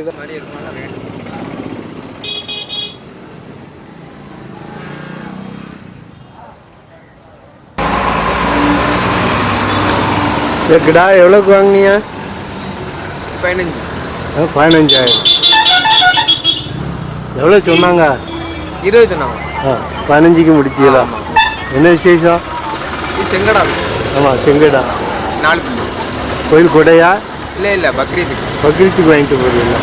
இது மாதிரி இருக்குமா? ரேட் கிடா எவ்வளோக்கு வாங்கினியா பதினஞ்சு. பதினஞ்சாயிரம். எவ்வளோ சொன்னாங்க? இருபது சொன்னாங்க. ஆ பதினஞ்சுக்கு முடிச்சீங்களா. என்ன விசேஷம்? செங்கடா. ஆமாம் செங்கடா. நாலு கோயில் கொடையா? இல்லை இல்லை பக்ரீத்துக்கு. பக்ரீத்துக்கு வாங்கிட்டு போறீங்களா?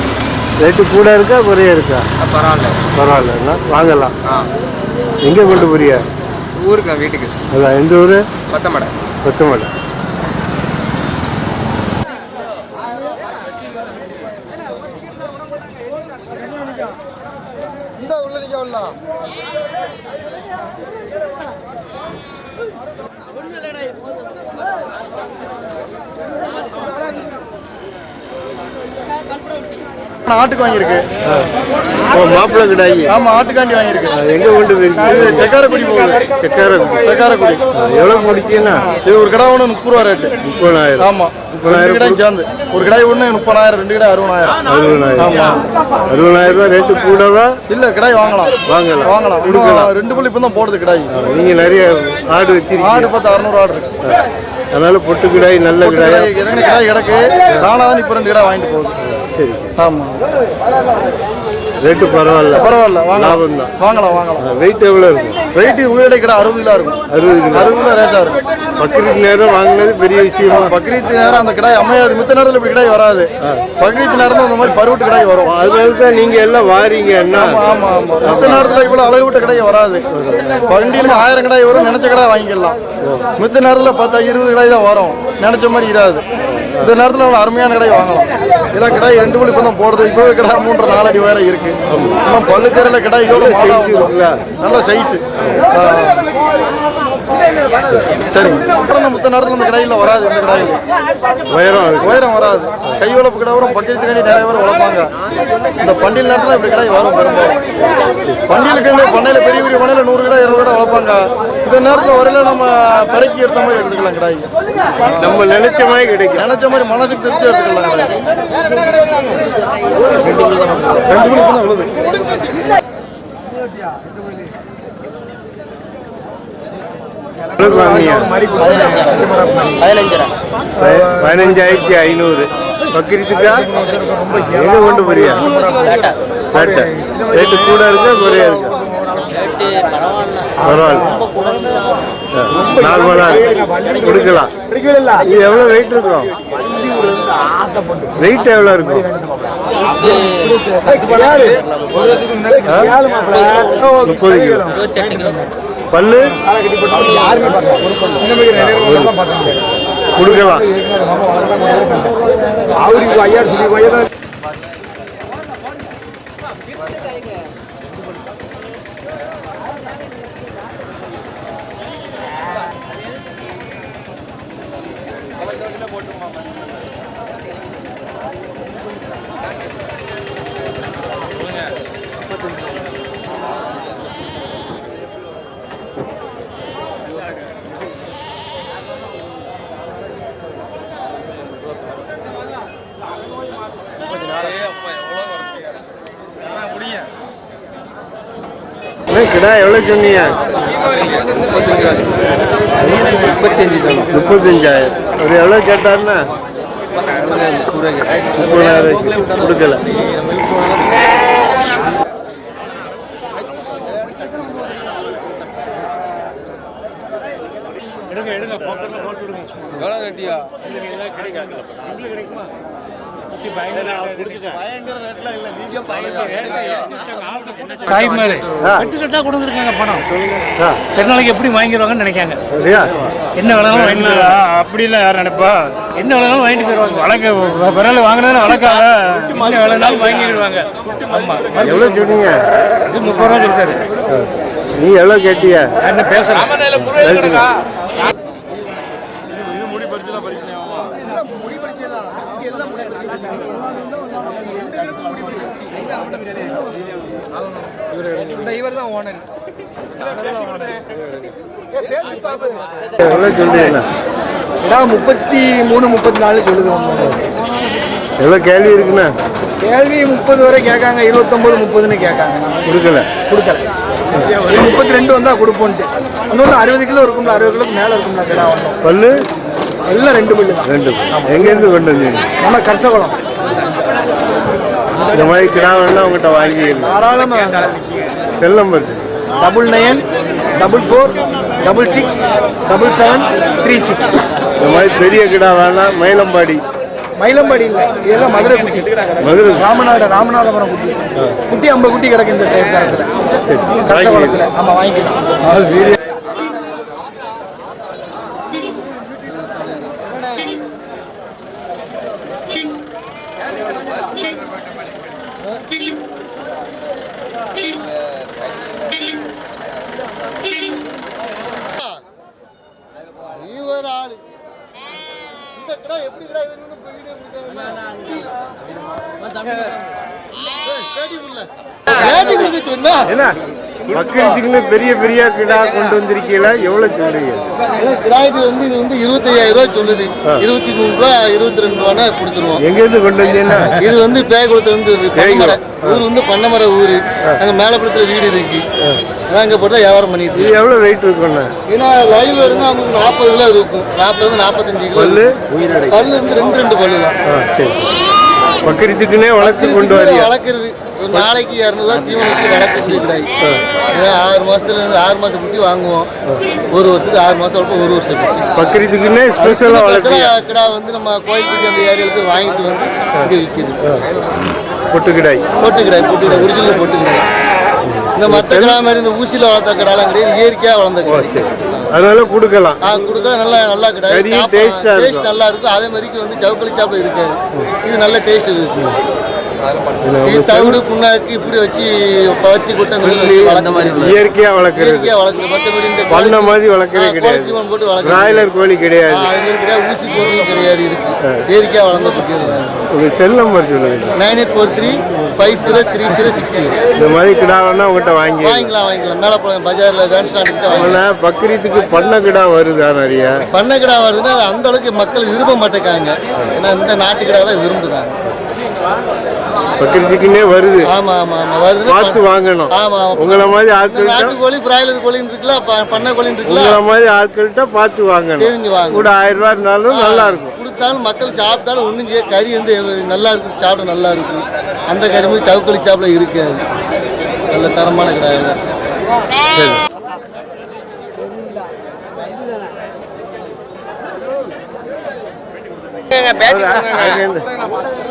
ரேட்டு கூட இருக்கா குறைய இருக்கா? பரவாயில்ல. பரவாயில்லண்ணா வாங்கலாம். ஆ. எங்கே கொண்டு போறியா ஊருக்கு வீட்டுக்கு. அதான் எந்த ஊர்? பத்தமடை கொத்தமலை இந்த உள்ள நிக்க வரலாம் ஆட்டுக்கு வாங்கியிருக்கு. மாப்பிள்ளை கிடாயி ஆமா ஆட்டுக்காண்டி வாங்கியிருக்கு. எங்கே போயிருக்கீங்க? இது செக்காரக்குடி போகுது. செக்காரக்குடி. செக்காரக்குடி. எவ்வளோ முடிச்சீங்கன்னா இது ஒரு கடை ஒன்று முப்பது ரூபா ரேட்டு. முப்பதாயிரம் ஆமா ரெண்டு கடையும் சேர்ந்து. ஒரு கடாய் ஒன்று முப்பதாயிரம் ரெண்டு கடை அறுபதாயிரம். அறுபதாயிரம். ஆமா. அறுபதாயிரம் ரூபாய் ரேட்டு கூடவா? இல்ல கடாய் வாங்கலாம். வாங்கலாம். வாங்கலாம். இன்னும் ரெண்டு புள்ளி இப்போ தான் போடுது கடாய் நீங்கள் நிறைய ஆடு வச்சிருக்கீங்க. ஆடு பத்து அறுநூறு ஆடு இருக்கு. அதனால பொட்டு கிடாய் நல்ல கிடாயா கடாய்? இரண்டு கடாய் கிடக்கு. தான் இப்போ ரெண்டு கடை வாங்கிட்டு போகுது. சரி. ஆமா. ரேட்டு பரவாயில்ல. பரவாயில்ல வாங்கலாம் தான் வாங்கலாம் வாங்கலாம். வெயிட் எவ்வளோ இருக்கும்? வெயிட் உயிரிடை கடை அறுபது கிலோ இருக்கும். அறுபது கிலோ. அறுபது கிலோ ரேஸா இருக்கும். பக்ரீத் நேரம் வாங்கினது பெரிய விஷயமா? பக்ரீத் நேரம் அந்த கிடாய் அமையாது. மித்த நேரத்தில் இப்படி கிடாய் வராது. பக்ரீத் நேரம் தான் அந்த மாதிரி பருவட்டு கிடாய் வரும். அதனால தான் நீங்கள் எல்லாம் வாரீங்க என்ன ஆமா ஆமா ஆமா. மித்த நேரத்தில் இவ்வளவு அளவு விட்ட கடாய் வராது. வண்டியில் ஆயிரம் கடாய் வரும். நினைச்ச கடாய் வாங்கிக்கலாம். மித்த நேரத்தில் பத்து இருபது கடாய் தான் வரும். நினைச்ச மாதிரி இராது. இந்த நேரத்தில் அவ்வளோ அருமையான கடாய் வாங்கலாம். இதெல்லாம் கடாய் ரெண்டு மணி தான் போடுறது இப்போவே கடாய் மூன்று நாலு அடி வேற இருக்கு. இன்னும் பள்ளுச்சேரியில் கடாய் இதோட மாடா? நல்ல சைஸ் சரிங்க அப்புறம் மித்த நேரத்தில் இந்த கடாயில் வராது இந்த கடாயில். உயரம். உயரம் வராது. கை வளர்ப்பு கடை வரும் பக்கத்து கடி நிறைய பேர் வளர்ப்பாங்க. இந்த பண்டிகை நேரத்தில் இப்படி கடை வரும் பெரும்பாலும். இந்த பண்ணையில் பெரிய பெரிய பண்ணையில் நூறு கடை இருநூறு கடை வளர்ப்பாங்க. இந்த நேரத்தில் வரையில நம்ம பெருக்கி எடுத்த மாதிரி எடுத்துக்கலாம் கடாய் நம்ம நினைச்ச மாதிரி கிடைக்கும். நினைச்ச மாதிரி மனசுக்கு திருப்தி எடுத்துக்கலாம் ரெண்டு மணிக்கு தான் விழுது பதினஞ்சாயிரத்தி ஐநூறு. பக்ரீத்துக்கா எங்கே கொண்டு போறியா? ரேட்டு ரேட்டு கூட இருக்கா குறையா இருக்கா? பரவாயில்ல. கொடுக்கலாம். இது எவ்வளோ வெயிட் இருக்கும்? வெயிட் எவ்வளோ இருக்கும்? முப்பது கிலோ. பல்லு. கொடுக்கலாம் என்ன கிடா எவ்வளோ சொன்னீங்க? முப்பத்தஞ்சாயிரம். ஒரு எவ்வளோ கேட்டாருன்னா? முப்பதாயிரம் கொடுக்கல. எவ்வளோ கட்டியா? தாய் மேலே. ஆ. கட்டு கட்டா கொடுத்துருக்காங்க பணம். ஆ. பெருநாளைக்கு எப்படி வாங்கிடுவாங்கன்னு நினைக்காங்க. என்ன வேணாலும் வாங்கிட்டு. அப்படிலாம் யார் நினைப்பா? என்ன வேணாலும் வாங்கிட்டு போயிடுவாங்க. வழக்கு பிறகு வாங்கினது வழக்காக வேணாலும் வாங்கிடுவாங்க. ஆமா. எவ்வளோ சொன்னீங்க? இது முப்பது ரூபா சொல்லிட்டாரு. நீ எவ்வளோ கேட்டியா? என்ன பேசுறேன் இவர் தான் ஓனர் எவ்வளோ சொல்றீங்க முப்பத்தி மூணு முப்பத்தி நாலு சொல்லுது. எவ்வளோ கேள்வி இருக்குண்ணா? கேள்வி முப்பது வரை கேட்காங்க இருபத்தொம்பது முப்பதுன்னு கேட்காங்க. கொடுக்கல. கொடுக்கல. முப்பத்தி ரெண்டு வந்தால் கொடுப்போன்ட்டு. இன்னொன்று அறுபது கிலோ இருக்கும்ல அறுபது கிலோக்கு மேலே இருக்கும்ல கிடா பல்லு? எல்லாம் ரெண்டு பில்லு ரெண்டு. எங்கேருந்து கொண்டு வந்தீங்க? நம்ம கர்சகுளம். இந்த மாதிரி கிடா வேணா உங்கள்கிட்ட வாங்கிக்கலாம் தாராளமாக cell number double nine double four double six double seven three six இந்த மாதிரி பெரிய கிடா வேணாம் மயிலம்பாடி. மயிலம்பாடி இல்லை. இதெல்லாம் மதுரை குட்டி. மதுரை. ராமநாத ராமநாதபுரம் குட்டி. குட்டி ஐம்பது குட்டி கிடக்கு இந்த சேர்த்தாரத்தில் கர்சகுளத்தில் ஆமாம் வாங்கிக்கலாம். நீ ஒரு ஆளு இந்த கடை எப்படி கடை இதுன்னு வீடியோ கொடுக்க சொன்னா? என்ன? பக்கரிச்சுக்குன்னு பெரிய பெரிய கிடா கொண்டு வந்திருக்கீங்களா? எவ்வளோ சொல்றீங்க? கிடாய்க்கு வந்து இது வந்து இருபத்தையாயிரம் ரூபாய் சொல்லுது. இருபத்தி மூணு ரூபா இருபத்தி ரெண்டு ரூபானா கொடுத்துருவோம். எங்கேருந்து கொண்டு வந்தீங்கன்னா? இது வந்து பேகுளத்து வந்து. பண்ணமரை. ஊர் வந்து பண்ணமரை ஊர். அங்க மேலப்புறத்துல வீடு இருக்கு. அதான் அங்க போட்டு வியாபாரம் பண்ணிட்டு இது எவ்வளோ வெயிட் இருக்குண்ணா ஏன்னா லைவ் இருந்தா அவங்களுக்கு நாற்பது கிலோ இருக்கும். நாற்பது நாற்பத்தஞ்சு கிலோ பல்லு? இருக்கும். வந்து ரெண்டு ரெண்டு பல்லு தான். பக்கரிச்சுக்குன்னே வளர்த்து கொண்டு வரியா? வளர்க்குறது. ஒரு நாளைக்கு இரநூறுவா வச்சு வளர்க்கக்கூடிய கிடையாது ஆறு மாசத்துல இருந்து ஆறு மாசம் குட்டி வாங்குவோம். ஒரு வருஷத்துக்கு ஆறு மாசம் வளர்ப்போம் ஒரு வருஷம் குட்டி. ஸ்பெஷலாக ஸ்பெஷலாக கிடா வந்து நம்ம கோயில்பட்டி அந்த ஏரியாவுக்கு வாங்கிட்டு வந்து இங்கே விற்கிது பொட்டு கிடாய் பொட்டு கிடாய் பொட்டு கிடாய் ஒரிஜினல் பொட்டு கிடாய் இந்த மற்ற கிடா மாதிரி இந்த ஊசியில் வளர்த்த கிடாலாம் கிடையாது இயற்கையாக வளர்ந்த கிடாய் அதனால கொடுக்கலாம். ஆ கொடுக்க நல்லா நல்லா கிடாய் கறி taste ஆ டேஸ்ட். நல்லா இருக்கும். அதே மாதிரிக்கு வந்து சவுக்களி சாப்பிட இருக்காது. இது நல்ல டேஸ்ட் இருக்கும் இது தவிடு புண்ணாக்கு இப்படி வச்சு பவத்தி கொட்டை. இயற்கையா வளர்க்குறது. இயற்கையா வளர்க்குறது. மற்றபடி இந்த பண்ண மாதிரி வளர்க்கவே கிடையாது. போட்டு வளர்க்குறது. பிராய்லர் கோழி கிடையாது. அது மாதிரி கிடையாது. ஊசி போடுறதும் கிடையாது இதுக்கு. இயற்கையா வளர்ந்த குட்டிகள் செல் நம்பர் சொல்லுங்க nine eight four three five zero three zero six zero. இந்த மாதிரி கிடா வேணா உங்கள்கிட்ட வாங்கி வாங்கிக்கலாம். வாங்கிக்கலாம் மேலப்பழம் பஜாரில் வேன் ஸ்டாண்ட் கிட்ட வாங்கிக்கலாம். அவனை பக்ரீத்துக்கு பண்ண கிடா வருதா நிறைய? பண்ண கிடா வருதுன்னா அது அந்த அளவுக்கு மக்கள் விரும்ப மாட்டேங்காங்க ஏன்னா இந்த நாட்டு கிடா தான் விரும்புதாங்க பக்ரீத்துக்குன்னே வருது. ஆமா ஆமா ஆமா. வருதுன்னா பார்த்து வாங்கணும். ஆமா ஆமா. உங்களை மாதிரி இந்த ஆட்கள்கிட்ட நாட்டு கோழி பிராய்லர் கோழின்னு இருக்குல்ல பண்ணை கோழின்னு இருக்குல்ல? உங்களை மாதிரி ஆட்கள்கிட்ட பார்த்து வாங்கணும். தெரிஞ்சு வாங்க கூட ஆயிரம் ரூபாய் இருந்தாலும் நல்லா இருக்கும் கொடுத்தாலும் மக்கள் சாப்பிட்டாலும் ஒன்றும் செய்ய கறி வந்து நல்லா இருக்கும் சாப்பிட நல்லா இருக்கும். அந்த கறி மாதிரி சவுக்களி சாப்பிட இருக்காது. நல்ல தரமான கிடையாது சரி.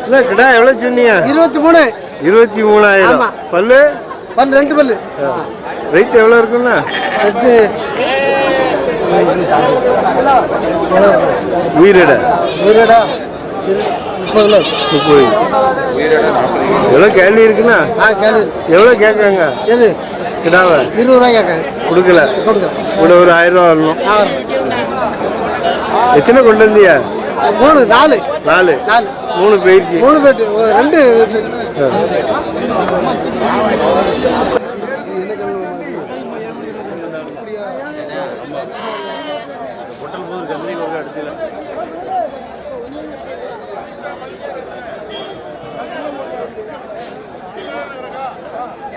என்ன கிடா எவ்வளவு சொன்னீங்க? இருபத்தி மூணு. இருபத்தி மூணாயிரம். பல்லு? பல் ரெண்டு பல்லு. ரேட் எவ்வளவு இருக்குண்ணா உயிரிட வீரடா. முப்பது முப்பது. எவ்வளோ கேள்வி இருக்குண்ணா? ஆ கேளு எவ்வளோ கேட்காங்க எது? கிடாவை. இருபது ரூபாய் கேட்காங்க கொடுக்கல. கொடுக்குறேன் கூட ஒரு ஆயிரம் ரூபா வரணும். எத்தனை கொண்டு வந்தியா மூணு நாலு. நாலு. நாலு. மூணு போயிடுச்சு மூணு ஒரு ரெண்டு.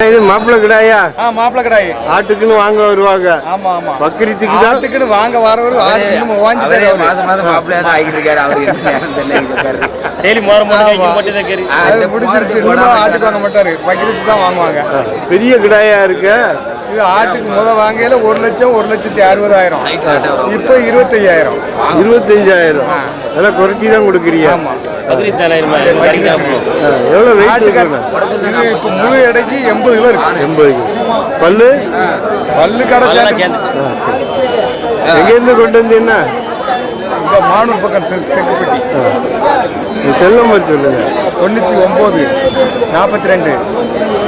இது மாப்பிள்ளை கிடாயா? ஆ மாப்பிள்ளை கடாய். ஆட்டுக்குன்னு வாங்க வருவாங்க. ஆமா ஆமா. பக்ரீத்துக்கு ஆட்டுக்குன்னு வாங்க வரவர் பெரிய கிடாயா இருக்க? இது ஆட்டுக்கு முத வாங்கையில ஒரு லட்சம் ஒரு லட்சத்தி அறுபதாயிரம். இப்போ இருபத்தையாயிரம். இருபத்தஞ்சாயிரம். அதெல்லாம் குறைச்சி தான் கொடுக்குறீங்க. ஆமா. பக்ரீத் தானே கறிக்கலாம் ஆ, எவ்வளோ வெயிட் இப்போ முழு எடைக்கு எண்பது கிலோ இருக்கு. எண்பது பல்லு? பல்லு கடை சேர்ந்து. எங்கேருந்து கொண்டு வந்தீங்கன்னா மானூர் பக்கம் தெ- தெக்குப்பட்டி செல் நம்பர் சொல்லுங்க. தொண்ணூற்றி ஒம்பது நாற்பத்தி ரெண்டு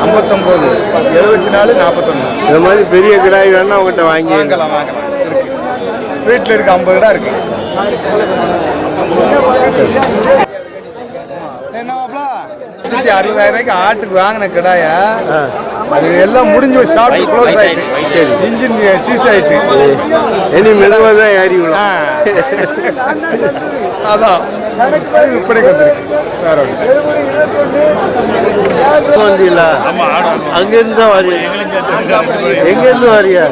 ஐம்பத்தொம்போது எழுபத்தி நாலு நாற்பத்தொன்று இந்த மாதிரி பெரிய கிடாய் வேணா உங்கள்கிட்ட வாங்கி வாங்கலாம் வாங்கலாம். இருக்கு. வீட்டில் இருக்கு ஐம்பது கிடா இருக்கு. லட்சத்தி அறுபதாயிரம் ரூபாய்க்கு ஆட்டுக்கு வாங்கின கிடாயா அது எல்லாம் முடிஞ்சு ஷார்ட் க்ளோஸ் ஆயிட்டு. இன்ஜின் சீஸ் ஆயிட்டு. இனி மெதுவாக தான் அதான். விற்பனைக்கு வந்திருக்கு. வேற அங்கிருந்து தான் வரியா? எங்கேருந்து வரியா?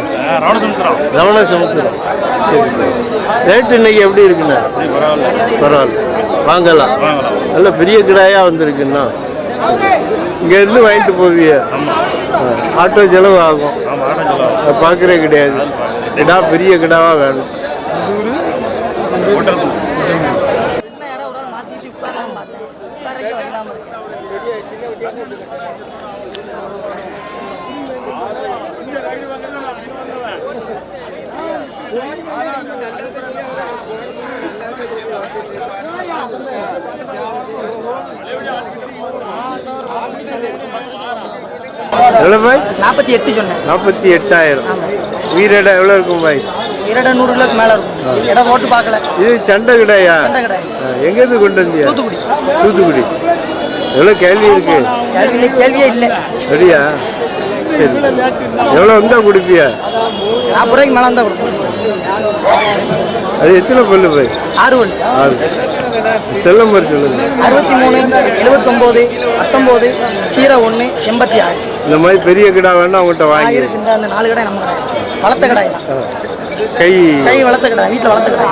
ரமண சமுத்திரம் சரி சரி. ரேட்டு இன்னைக்கு எப்படி இருக்குண்ணா? பரவாயில்ல. வாங்கலாம். நல்ல பெரிய கிடாயா வந்திருக்குண்ணா இங்கேருந்து வாங்கிட்டு போவிய ஆட்டோ செலவு ஆகும் அதை பார்க்குறே கிடையாது. கிடா பெரிய கிடாவாக வேணும் யாரோ ஒரு ஆள் மாத்திட்டு உட்காரலாம் பார்த்தேன் உட்காரಕ್ಕೆ வரலாம இருக்கு எவ்வளோ பாய் நாற்பத்தி எட்டு சொன்னேன். நாற்பத்தி எட்டாயிரம். உயிரிட எவ்வளோ இருக்கும் பாய் இரண்டு நூறு கிலோக்கு மேல இருக்கும். இடம் போட்டு பார்க்கல. இது சண்டை கிடாயா ஆ, எங்கேருந்து கொண்டு வந்தியா தூத்துக்குடி. தூத்துக்குடி. எவ்வளோ கேள்வி இருக்கு? கேள்வி கேள்வியே இல்லை. சரியா? சரி. எவ்வளோ வந்தால் கொடுப்பியா? நாற்பது ரூபாய்க்கு மேலே தான் கொடுக்கும் அது எத்தனை பல்லு போய் ஆறு ஒன்று ஆறு. மாதிரி சொல்லுங்க. அறுபத்தி மூணு எழுபத்தொம்போது பத்தொம்போது சீரோ ஒன்று எண்பத்தி ஆறு. இந்த மாதிரி பெரிய கிடா வேணா அவங்ககிட்ட ஆ, வாங்கி இருக்கு. இந்த அந்த நாலு கடை நம்ம கடை. வளர்த்த கடை தான். கை. கை வளர்த்த கடை வீட்டில் வளர்த்த கடை.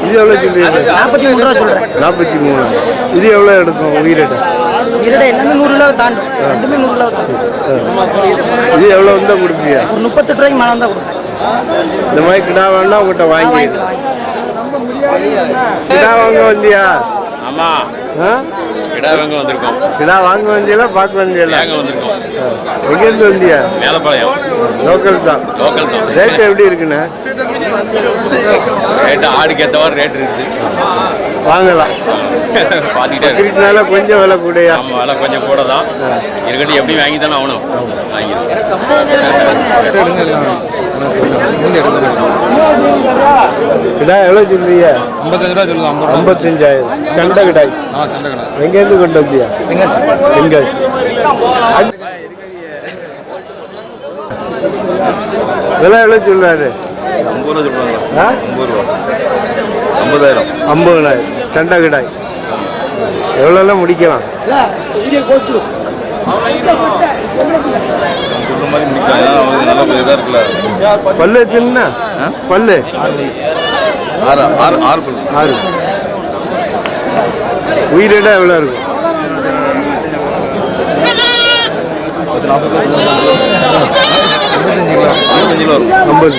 இது எவ்வளோ சொல்லுவீங்க நாற்பத்தி மூணு ரூபா சொல்கிறேன் நாற்பத்தி மூணு. இது எவ்வளோ எடுக்கும் உயிரிட இரடை எல்லாமே நூறு கிலோ தாண்டும். ரெண்டுமே நூறு கிலோ தாண்டும். இது எவ்வளோ வந்தால் கொடுப்பியா ஒரு முப்பத்தெட்டு ரூபாய்க்கு மேலே தான் கொடுப்பேன். இந்த மாதிரி கிடா வேணா அவங்ககிட்ட ஆ, வாங்கி கிடா வாங்க வந்தியா? ஆமா. ஆ? கிடா வாங்க வந்திருக்கோம். கிடா வாங்க வந்தியல பார்க்க வந்தியல வாங்க வந்திருக்கோம். எங்கேருந்து வந்தியா? மேலப்பாளையம். லோக்கல் தான். லோக்கல் தான். ரேட் எப்படி இருக்குண்ணே? ரேட்டு ஆடுக்கு ஏற்றவாறு ரேட் இருக்குது. வாங்கலாம். பார்த்துக்கிட்டே இருக்கு இருக்கிறதுனால கொஞ்சம் விலை கூடயா? ஆமாம் விலை கொஞ்சம் கூட தான். இருக்கட்டும் எப்படி வாங்கி தானே ஆகணும். கிடா எவ்வளோ சொல்றீங்க ஐம்பத்தஞ்சு ரூபா சொல்லுங்க ஐம்பது ஐம்பத்தஞ்சாயிரம். சண்டை கிடாய் ஆ சண்டை கடை. எங்கேருந்து கொண்டு வந்தியா? எங்க விலை எவ்வளோ சொல்றாரு? ஐம்பதாயிரம். ஐம்பதுனாயிரம் சண்டை கிடாய். எவ்வளோலாம் முடிக்கலாம்? பல்லு எத்தனை பல்லு. ஆறு ஆறு ஆறு பல்லு. ஆறு. உயிரிட எவ்வளோ இருக்கும்? வரும் ஐம்பது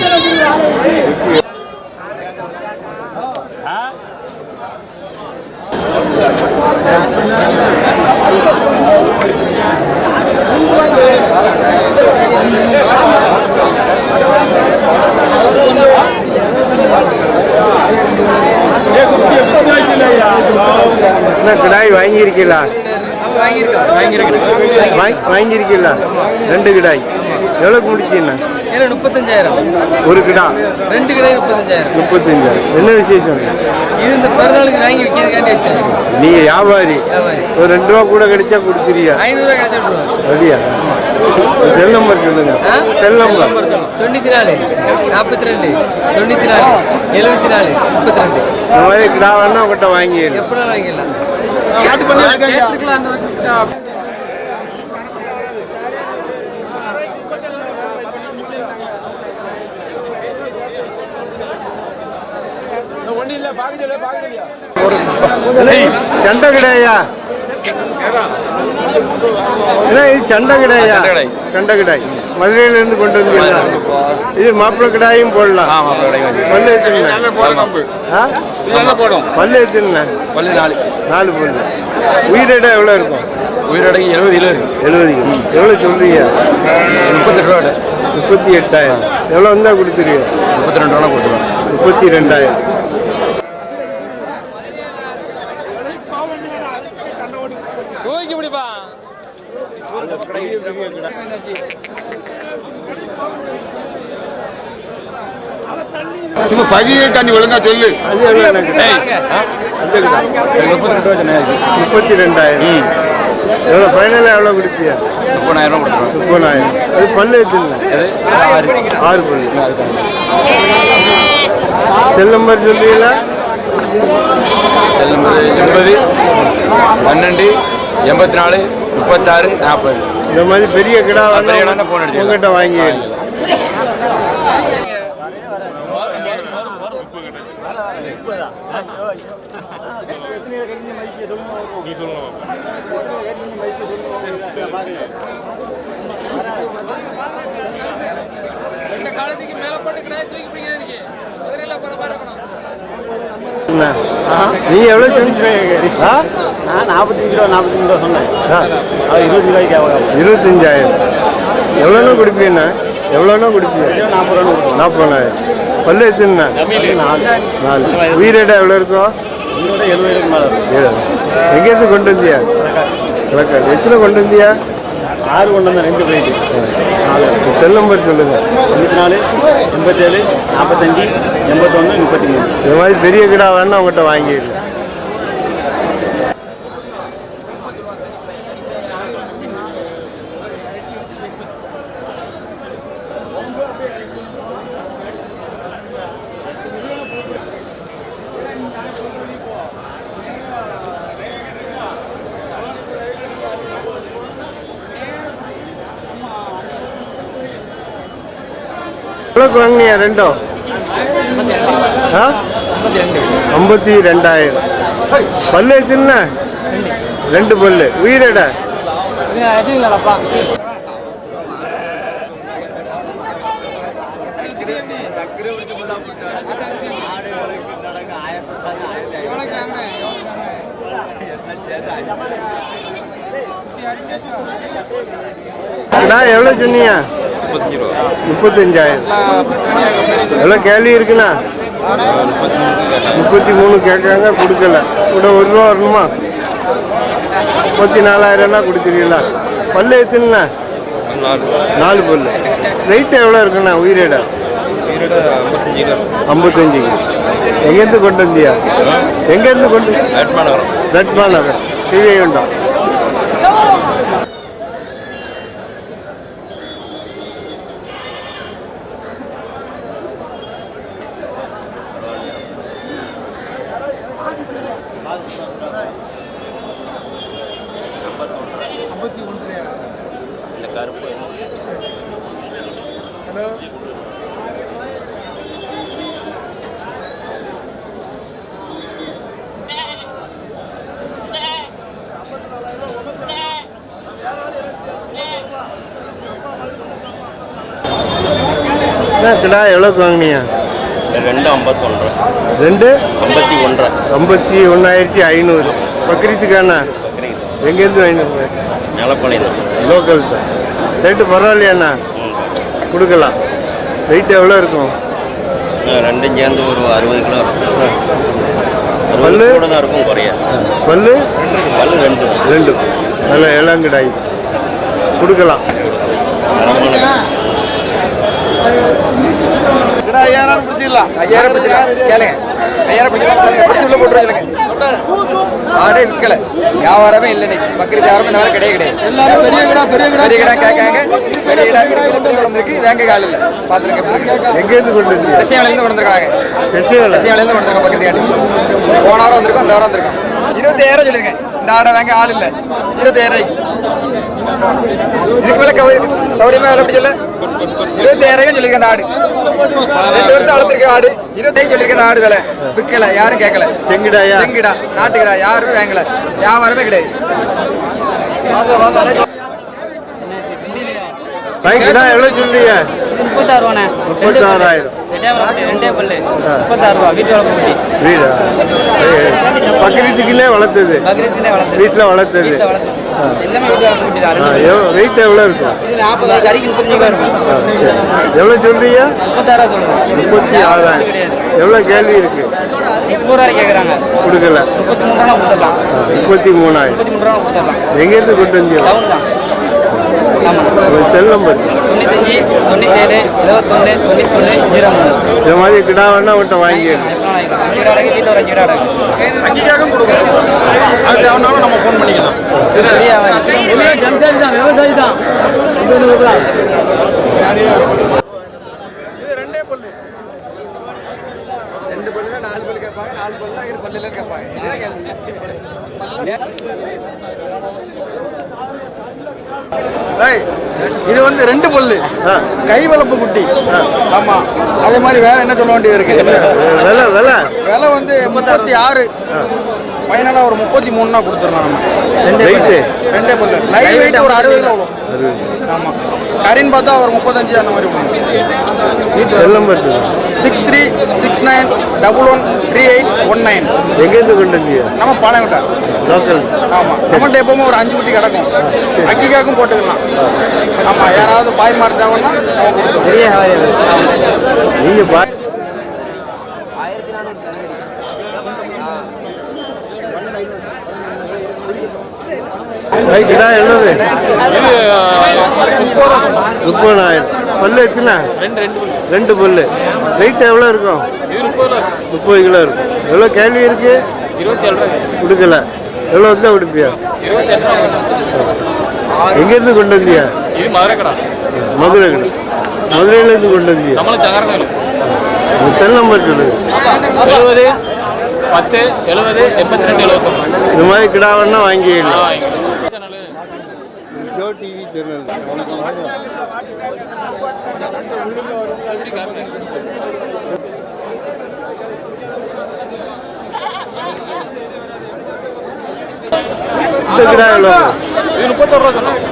கிடாய் வாங்கியிருக்கீங்களா? வாங்கி- வாங்கியிருக்கீங்களா? ரெண்டு கிடாய். எவ்வளோக்கு முடிச்சீங்கண்ணா ஏன்னா முப்பத்தஞ்சாயிரம். ஒரு கிடா. ரெண்டு கடை முப்பத்தஞ்சாயிரம். முப்பத்தஞ்சாயிரம். என்ன விசேஷம்? இது இந்த பிறந்தநாளுக்கு வாங்கி விற்கிறதுக்காண்டி வச்சிருக்கேன் நீங்க வியாபாரி. ஒரு ரெண்டு ரூபா கூட கிடைச்சா கொடுத்துறியா ஐநூறுரூவா கிடைச்சா அப்படியா? செல் நம்பர் சொல்லுங்க. செல் நம்பர் தொண்ணூற்றி நாலு நாற்பத்தி ரெண்டு தொண்ணூற்றி நாலு எழுபத்தி நாலு முப்பத்தி ரெண்டு இந்த மாதிரி கிடா வேணா உங்கள்கிட்ட வாங்கி எப்படி வாங்கிடலாம் சண்டை கிடையா இது சண்டை கிடையா சண்டை கிடாய் மதுரையில இருந்து கொண்டு வந்தீங்களா? இது மாப்பிள்ளை கிடாயும் போடலாம். பல்லு? போடும் பல்லு எத்தனை பள்ளி நாலு. நாலு பல்லு உயிரிட எவ்வளோ இருக்கும்? உயிரடங்கு எழுபது கிலோ இருக்கு. எழுபது எவ்வளோ சொல்றீங்க? முப்பத்தெட்டு ரூபா முப்பத்தி எட்டாயிரம். எவ்வளோ வந்தால் கொடுத்துருவீங்க? முப்பத்தி ரெண்டு ரூபா கொடுத்துருவோம் முப்பத்தி ரெண்டாயிரம். தூக்கி முடிப்பா சும்மா பகியை ஒழுங்கா சொல்லு. முப்பத்தி ரெண்டாயிரம் எவ்வளோ ஃபைனலாக எவ்வளோ கொடுப்பியா? முப்பதாயிரம் கொடுத்துருவோம் முப்பதாயிரம். அது பல்லு ஆறு. ஆறு பல்லு. செல் நம்பர் சொல்றீங்களா? செல் நம்பர் எண்பது பன்னெண்டு எண்பத்தி நாலு முப்பத்தாறு நாற்பது. இந்த மாதிரி பெரிய கிடா பெரிய phone அடிச்சுக்கலாம். உங்ககிட்ட வாங்கி. காலத்துக்கு மேல போட்டு கிடையாது தூக்கி பிடிக்கிறதுக்கு என்ன? நீங்க எவ்வளவு செஞ்சுருவீங்க நான் நாற்பத்தஞ்சு ரூபா நாற்பத்தஞ்சு ரூபா சொன்னேன். ஆ. அது இருபது ரூபாய்க்கு ஆகும் இருபத்தஞ்சாயிரம். எவ்வளோண்ணா கொடுப்பீங்கண்ணா? எவ்வளோண்ணா கொடுப்பீங்க? நாற்பது ரூபா நாற்பதாயிரம் பல்லு எத்தனைண்ணா? நாலு. உயிரிட எவ்வளோ இருக்கும்? இருக்கும். ஏழு. எங்கேருந்து கொண்டு வந்தியா? எத்தனை கொண்டு வந்தியா? ஆறு கொண்டு வந்தேன் ரெண்டு நாலு. செல் நம்பர் சொல்லுங்க. தொண்ணூற்றி நாலு எண்பத்தேழு நாற்பத்தஞ்சு எண்பத்தொன்று முப்பத்தி மூணு. இந்த மாதிரி பெரிய கிடா வேணா உங்கள்கிட்ட வாங்கிடு எவ்வளோக்கு வாங்கினியா? ரெண்டும் ஆ? ஐம்பத்தி ரெண்டாயிரம். பல்லு வச்சுன்னா ரெண்டு பல்லு. உயிரிட எவ்வளோ சொன்னீங்க? முப்பத்தஞ்சு ரூபா. முப்பத்தஞ்சாயிரம். எவ்வளோ கேள்வி இருக்குண்ணா? முப்பத்தி மூணு கேட்காங்க கொடுக்கல. கூட ஒரு ரூபா வரணுமா? முப்பத்தி நாலாயிரம்னா கொடுக்குறீங்களா பல்லு எத்தனைண்ணா? நாலு பல்லு. ரேட் எவ்வளோ இருக்குண்ணா உயிரிட? ஐம்பத்தஞ்சு. எங்கேருந்து கொண்டு வந்தியா? எங்கேருந்து கொண்டு வேட்மாநகரம் ரத்மா நகர் ஸ்ரீவைகுண்டம் என்ன கிடா எவ்வளோக்கு வாங்கினியா ரெண்டு ஐம்பத்தொன்று. ரெண்டு? ஐம்பத்தி ஒன்றரை ஐம்பத்தி ஒன்றாயிரத்தி ஐநூறு. பக்ரீத்துக்காண்ணா எங்கேருந்து வாங்கிட்டு நிலப்பணியில் லோக்கல் தான். ரேட்டு பரவாயில்லையாண்ணா? கொடுக்கலாம். ரேட் எவ்வளோ இருக்கும்? ரெண்டும் சேர்ந்து ஒரு அறுபது கிலோ இருக்கும். பல்லு? கூட தான் இருக்கும் குறைய. பல்லு? பல்லு ரெண்டு. ரெண்டு. நல்ல இளங்கிடாய். கொடுக்கலாம். ஐயாயிரம் பிடிச்சிடலாம். ஐயாயிரம் கேளுங்க. ஐயாயிரம் பிடிச்சிக்கலாம் பிடிச்சி உள்ள போட்டுருங்க ஆடே விற்கல வியாபாரமே இல்லை இன்னைக்கு. பக்கத்து யாருமே இந்த கிடையாது கிடையாது. எல்லாரும் பெரிய கடா பெரிய கடா பெரிய கடா கேட்காங்க. பெரிய கடா நடந்திருக்கு வேங்க கால் இல்லை. பார்த்துருக்கேன் எங்கேருந்து கொண்டு வந்தீங்க ரசியாவிலேருந்து கொண்டு வந்திருக்காங்க ரசியாவிலேருந்து கொண்டு வந்திருக்கோம் பக்கத்து காட்டி போன வாரம் வந்திருக்கோம் இந்த வாரம் வந்திருக்கோம். இருபத்தாயிரம் சொல்லியிருக்கேன் இந்த ஆடை வாங்க ஆள் இல்லை. இருபத்தாயிரம் ரூபாய்க்கு. இதுக்கு மேலே கவு சௌரியமா வேலை எப்படி சொல்ல? இருபத்தாயிரம் சொல்லியிருக்கேன் அந்த ஆடு. ரெண்டு வருஷம் வளர்த்துருக்க ஆடு இருபத்தாயிரம் சொல்லியிருக்கேன் ஆடு விலை. விற்கல யாரும் கேட்கல. செங்கிடாயா? செங்கிடா நாட்டுக்கிடா யாருமே வாங்கல. வியாபாரமே கிடையாது. வாங்கிக்கிடா எவ்வளோ சொல்றீங்க? முப்பத்தாறு ரூபாண்ணே. முப்பத்தாறாயிரம். பக்ரீத்துக்குன்னே வளர்த்தது. வீட்டில் வளர்த்தது. ரேட் எவ்வளோ இருக்கும். எவ்வளோ சொல்றீங்க? முப்பத்தி ஆறாயிரம் எவ்வளோ கேள்வி இருக்கு? கொடுக்கல. முப்பத்தி மூணாயிரம். எங்கேருந்து கொண்டு வந்தீங்க? செல் நம்பர் தொண்ணூத்தஞ்சு தொண்ணூத்தேழு இருபத்தொன்று தொண்ணூத்தொன்று ஜீரோ மூணு. இந்த மாதிரி கிடா வேணா அடகு வீட்டில் ஒரு அஞ்சு அடகு. கொடுக்குறோம் அது தேவைனாலும் நம்ம ஃபோன் பண்ணிக்கலாம். பெரிய வியாபாரி. இது ரெண்டே பல்லு. ரெண்டு பல்லுனா நாலு பல்லு கேட்பாங்க நாலு பல்லுனா இரு பல்லுல கேட்பாங்க. இதுதான் கேள்வி. ஏய், இது வந்து ரெண்டு பல்லு. கை வளர்ப்பு குட்டி. ஆமா. அதே மாதிரி வேற என்ன சொல்ல வேண்டியது இருக்கு? விலை வந்து முப்பத்தி ஆறு. ஃபைனலாக ஒரு முப்பத்தி மூணுனா கொடுத்துடலாம் நம்ம. வெயிட்டு ரெண்டே பல்லு. லைவ் வெயிட் ஒரு அறுபது. கிலோ ஆமாம் கறின்னு பார்த்தா ஒரு முப்பத்தஞ்சு அந்த மாதிரி வரும் six three six nine double one three eight one nine எங்கேருந்து கொண்டு வந்தீங்க? நம்ம பாளையங்கோட்டை. லோக்கல் ஆமாம் நம்மகிட்ட எப்பவுமே ஒரு அஞ்சு குட்டி கிடக்கும். அக்கிக்காக்கும் போட்டுக்கலாம். ஆமாம் யாராவது பாய் மார்த்தாங்கன்னா நம்ம கொடுத்துருவோம் பெரிய பா கிடா எவ்வளவு முப்பதாயிரம். பல்லு எத்தனை? ரெண்டு பல்லு. வெயிட் எவ்வளோ இருக்கும்? முப்பது கிலோ இருக்கும். எவ்வளோ கேள்வி இருக்கு? கொடுக்கல. எவ்வளோ வந்தா கொடுப்பியா? எங்கேருந்து கொண்டு வந்தியா? இது மதுரை கடை மதுரை கடை மதுரையிலேருந்து கொண்டு வந்தியா? செல் நம்பர் சொல்லுங்க எழுபது பத்து எழுபது எண்பத்தி ரெண்டு எழுபத்தொன்று இந்த மாதிரி கிடா வேணா வாங்கிக்கலாம் சேனலு ஜோ டிவி திருநெல்வேலி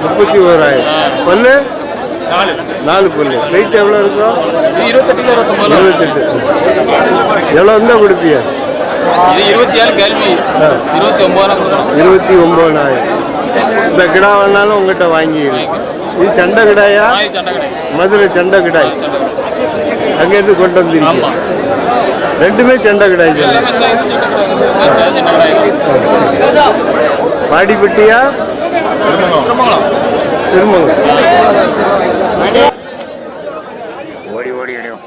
முப்பத்தி ஓராயிரம். பல்லு? நாலு பல்லு. வெயிட் எவ்வளோ இருக்கும் இருபத்தெட்டு எவ்வளோ இருந்தால் கொடுப்பியா இது இருபத்தி ஏழு கேள்வி. இருபத்தி கொடுக்கணும். இருபத்தி ஒம்பதாயிரம் இந்த கிடா வேணாலும் உங்ககிட்ட வாங்கிக்கலாம் இது சண்டை கிடாயா மதுரை சண்டை கிடாய் அங்கேருந்து கொண்டு வந்திருக்கீங்க. ரெண்டுமே சண்டை கிடாய் பாடிப்பட்டியா? திருமங்கலம். ஓடி ஓடி இடையும்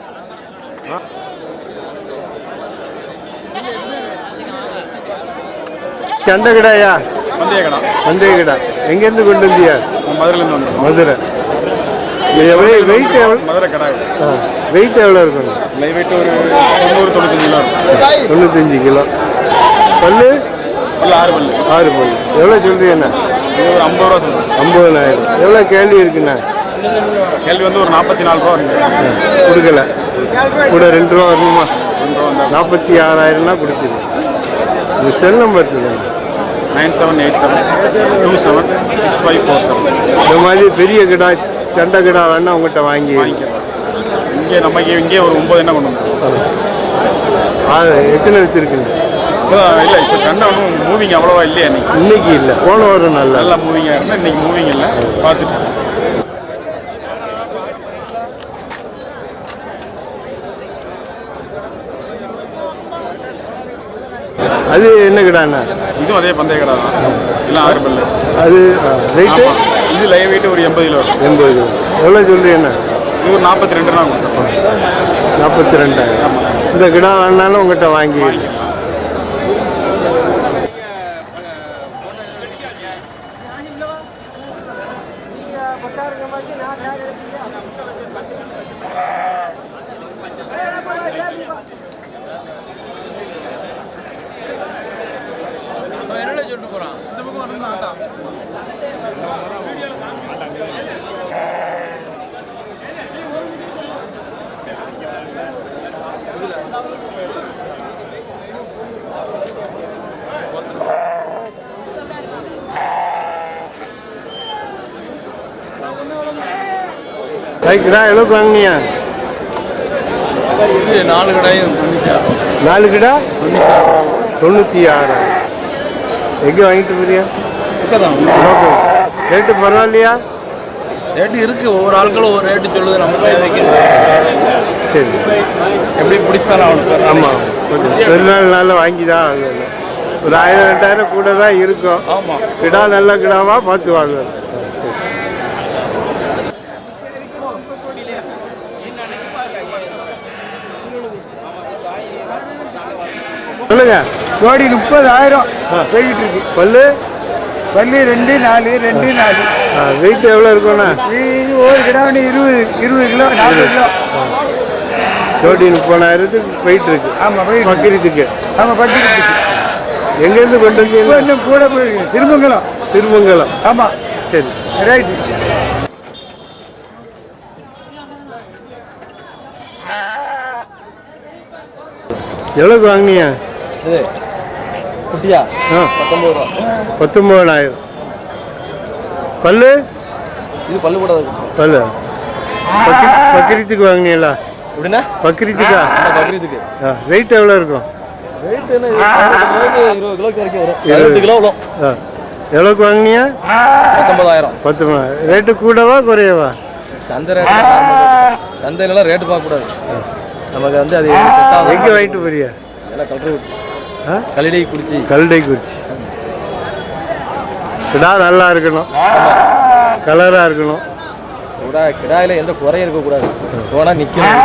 சண்டை கிடாயா வந்தே கிடா எங்கேருந்து கொண்டு வந்தியா? மதுரையிலேருந்து வந்து மதுரை. வெயிட் எவ்வளோ மதுரை கடா. வெயிட் எவ்வளோ இருக்கும்? லைவ் வெயிட் ஒரு தொண்ணூறு தொண்ணூத்தஞ்சு கிலோ இருக்கும். தொண்ணூத்தஞ்சு கிலோ. பல்லு? பல்லு ஆறு பல்லு. ஆறு பல்லு. எவ்வளோ சொல்றீங்கண்ணா இது ஒரு ஐம்பது ரூபா சொல்லுங்கள் ஐம்பதனாயிரம். எவ்வளோ கேள்வி இருக்குண்ணா? கேள்வி வந்து ஒரு நாற்பத்தி நாலு ரூபா வருங்க. கொடுக்கல. கூட ரெண்டு ரூபா வரணுமா நாற்பத்தி ஆறாயிரம்னா கொடுத்துருங்க இந்த செல் நம்பர் சொல்லுங்க nine seven eight seven two seven six five four seven. இந்த மாதிரி பெரிய கிடா சண்டை கிடா வேணா உங்கள்கிட்ட வாங்கி. வாங்கிக்கலாம். இங்கே நமக்கு இங்கே ஒரு ஒம்பது என்ன கொண்டு வந்தோம் எத்தனை வச்சுருக்குங்க இல்லை இப்போ சண்டை ஒன்றும் மூவிங் அவ்வளோவா இல்லையா இன்னைக்கு. இன்னைக்கு இல்லை. போன வாரம் நல்லா நல்லா மூவிங்காக இருந்தால் இன்னைக்கு மூவிங் இல்லை. பார்த்துட்டு. அது என்ன கிடாண்ணா? இதுவும் அதே பந்தய கடை தான். எல்லாம் ஆறு பல்லு. அது வெயிட்டு இது லைவ் வெயிட் ஒரு எண்பது கிலோ எண்பது. கிலோ எவ்வளோ சொல்றீங்கண்ணா இது ஒரு நாற்பத்தி ரெண்டு கொடுத்தோம் நாற்பத்தி ரெண்டாயிரம் இந்த கிடா வேணாலும் உங்கள்கிட்ட வாங்கி கிடா எவ்வளோக்கு வாங்கினியா இது நாலு கடையும் நாலு கிடா? தொண்ணூற்றி ஆறு எங்கே வாங்கிட்டு போறியா ரேட்டு பரவாயில்லையா? ரேட்டு இருக்கு. ஒவ்வொரு ஆட்களும் ஒவ்வொரு ரேட்டு சொல்லுது. நம்ம தேவைக்கு சரி. எப்படி பிடிச்சாலும் அவனுக்கு ஆமாம் கொஞ்சம் பெருநாள்னால வாங்கி தான் ஆகணும். ஒரு ஆயிரம் ரெண்டாயிரம் கூட தான் இருக்கும். ஆமாம் கிடா நல்ல கிடாவா பார்த்து வாங்க சொல்லுங்க. ஜோடி முப்பதாயிரம் போய்கிட்டு இருக்கு பல்லு பள்ளி ரெண்டு நாலு ரெண்டு நாலு. வெயிட் எவ்வளோ இருக்கும்ண்ணா? இது ஒரு கிடாமணி இருபது இருபது கிலோ நாற்பது கிலோ. ஜோடி முப்பதாயிரத்துக்கு வெயிட் இருக்கு. ஆமாம் போய் பக்கிரத்துக்கு. ஆமாம் பட்டிருக்கு எங்கேருந்து கொண்டு வந்தீங்க? இன்னும் கூட போயிருக்கு திருமங்கலம். திருமங்கலம். ஆமாம் சரி. ரைட்டு எவ்வளோக்கு வாங்கினீங்க குட்டியா? பத்தொம்பது ரூபா. பத்தொம்போதாயிரம் பல்லு? இது பல்லு போடாது பல்லு. பக்கி பக்கிரத்துக்கு வாங்கினீங்களா? எப்படின்னா பக்ரீத்துக்கு ஆ வெயிட் எவ்வளோ இருக்கும்? ரேட் என்ன இருபது கிலோக்கு வரைக்கும் வரும். இருபது. கிலோ வரும். எவ்வளோக்கு வாங்கினீங்க? பத்தொன்பதாயிரம். பத்தொம்பது ரேட்டு கூடவா குறையவா? சந்தை ரேட் சந்தையிலலாம் ரேட்டு பார்க்கக்கூடாது. நமக்கு வந்து அது எங்கே வாங்கிட்டு போறியா எல்லாம் கலரி ஆ கல்லடை குடிச்சு. கல்டை குறிச்சி கிடா நல்லா இருக்கணும். கலராக இருக்கணும். கிடா கிடாயில எந்த குறையும் இருக்கக்கூடாது. போனால் நிற்கணும்